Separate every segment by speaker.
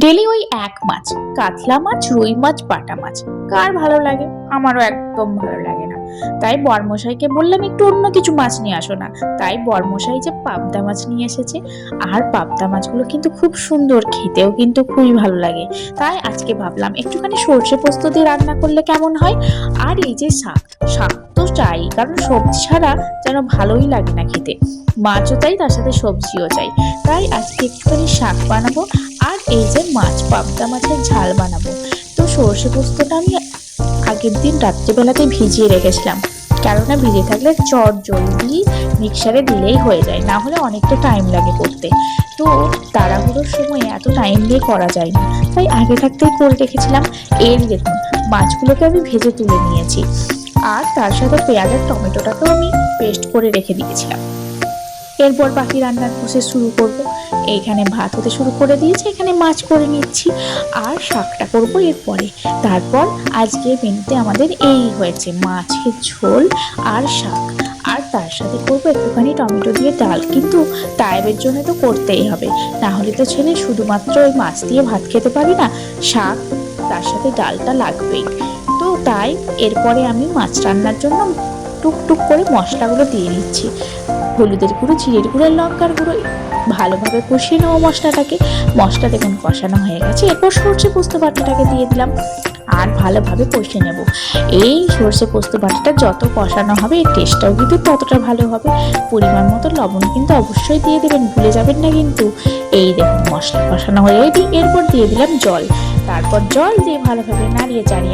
Speaker 1: Daily ওই এক মাছ, কাতলা মাছ, রুই মাছ, বাটা মাছ। কার ভালো লাগে? আমারও একদম ভালো লাগে না। তাই বরমশাইকে বললাম, একটু অন্য কিছু মাছ নিয়ে আসো না। তাই বরমশাই যে পাবদা মাছ নিয়ে এসেছে, আর পাবদা মাছগুলো কিন্তু খুব সুন্দর, খেতেও কিন্তু খুবই ভালো লাগে। তাই আজকে ভাবলাম, একটুখানি সর্ষে পোস্ত দিয়ে রান্না করলে কেমন হয়? আর এই যে শাক শাক তো চাই, কারণ সবজি ছাড়া যেন ভালোই লাগে না খেতে। মাছও চাই, তার সাথে সবজিও চাই। তাই আজকে একটুখানি শাক বানাবো, আর এই যে মাছ, পাবদা মাছের ঝাল বানাবো। তো সর্ষে পোস্তটা আমি আগের দিন রাত্রিবেলাতে ভিজিয়ে রেখেছিলাম। কেননা ভিজে থাকলে চট জলদি মিক্সারে দিলেই হয়ে যায়, না হলে অনেকটা টাইম লাগে করতে। তো তাড়াহুড়োর সময় এত টাইম দিয়ে করা যায় না। তাই আগে থাকতেই করে রেখেছিলাম। এর দেখুন মাছগুলোকে আমি ভেজে তুলে নিয়েছি। আর তার সাথে পেঁয়াজ আর টমেটোটাকেও আমি পেস্ট করে রেখে দিয়েছিলাম। এরপর বাকি রান্নার প্রসেস শুরু করব। এইখানে ভাত হতে শুরু করে দিয়েছি, এখানে মাছ করে নিচ্ছি। আর শাকটা করব এরপরে। তারপর আজকে মেনুতে আমাদের এই হয়েছে, মাছের ঝোল আর শাক। আর তার সাথে করব একটুখানি টমেটো দিয়ে ডাল। কিন্তু টাইমের জন্য তো করতেই হবে। না হলে তো ছেলে শুধুমাত্র ওই মাছ দিয়ে ভাত খেতে পারি না, শাক, তার সাথে ডালটা লাগবেই। তো তাই এরপরে আমি মাছ রান্নার জন্য টুকটুক করে মশলাগুলো দিয়ে দিচ্ছি হলুদের গুঁড়ো, জিরের গুঁড়ো লঙ্কার গুঁড়ো। ভালোভাবে কষিয়ে নেব মশলাটাকে, মশলা দেখুন কষানো হয়ে গেছে। এরপর সর্ষে পোস্ত বাটাটাকে দিয়ে দিলাম আর ভালোভাবে কষিয়ে নেব। এই সর্ষে পোস্ত বাটাটা যত কষানো হবে, এর টেস্টটাও কিন্তু ততটা ভালো হবে। পরিমাণ মতো লবণ কিন্তু অবশ্যই দিয়ে দেবেন, ভুলে যাবেন না কিন্তু। এই দেখুন মশলা কষানো হয়ে এরপর দিয়ে দিলাম জল। তারপর জল দিয়ে ভালোভাবে নাড়িয়ে চাড়িয়ে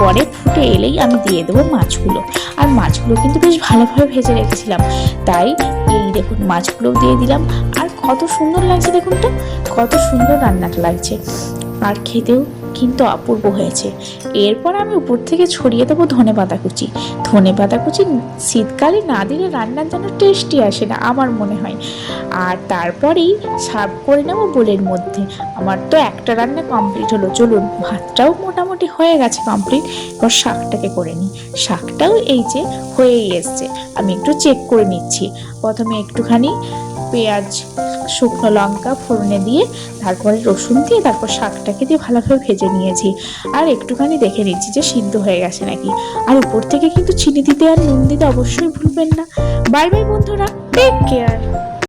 Speaker 1: এরপরে ফুটে এলেই আমি দিয়ে দেবো মাছগুলো। আর মাছগুলো কিন্তু বেশ ভালোভাবে ভেজে রেখেছিলাম। তাই এই দেখুন, মাছগুলোও দিয়ে দিলাম। আর কত সুন্দর লাগছে দেখুন তো, কত সুন্দর রান্নাটা লাগছে। আর খেতেও কিন্তু অপূর্ব হয়েছে। এরপর আমি উপর থেকে ছড়িয়ে দেবো ধনে পাতা কুচি ধনে পাতা কুচি শীতকালে না দিলে রান্নার যেন টেস্টি আসে না, আমার মনে হয়। আর তারপরেই সার্ভ করে নেব বোলের মধ্যে। আমার তো একটা রান্না কমপ্লিট হলো। চলুন, ভাতটাও মোটামুটি হয়ে গেছে কমপ্লিট। এবার শাকটাকে করে নিই। শাকটাও এই যে হয়েই এসছে। আমি একটু চেক করে নিচ্ছি। প্রথমে একটুখানি পেঁয়াজ, শুকনো লঙ্কা ফোড়নে দিয়ে তারপরে রসুন দিয়ে তারপর শাকটাকে দিয়ে ভালোভাবে ভেজে নিয়েছি। আর একটুখানি দেখে নিচ্ছি যে সিদ্ধ হয়ে গেছে নাকি। আর উপর থেকে কিন্তু চিনি দিতে আর নুন দিতে অবশ্যই ভুলবেন না। বাই বাই বন্ধুরা টেক কেয়ার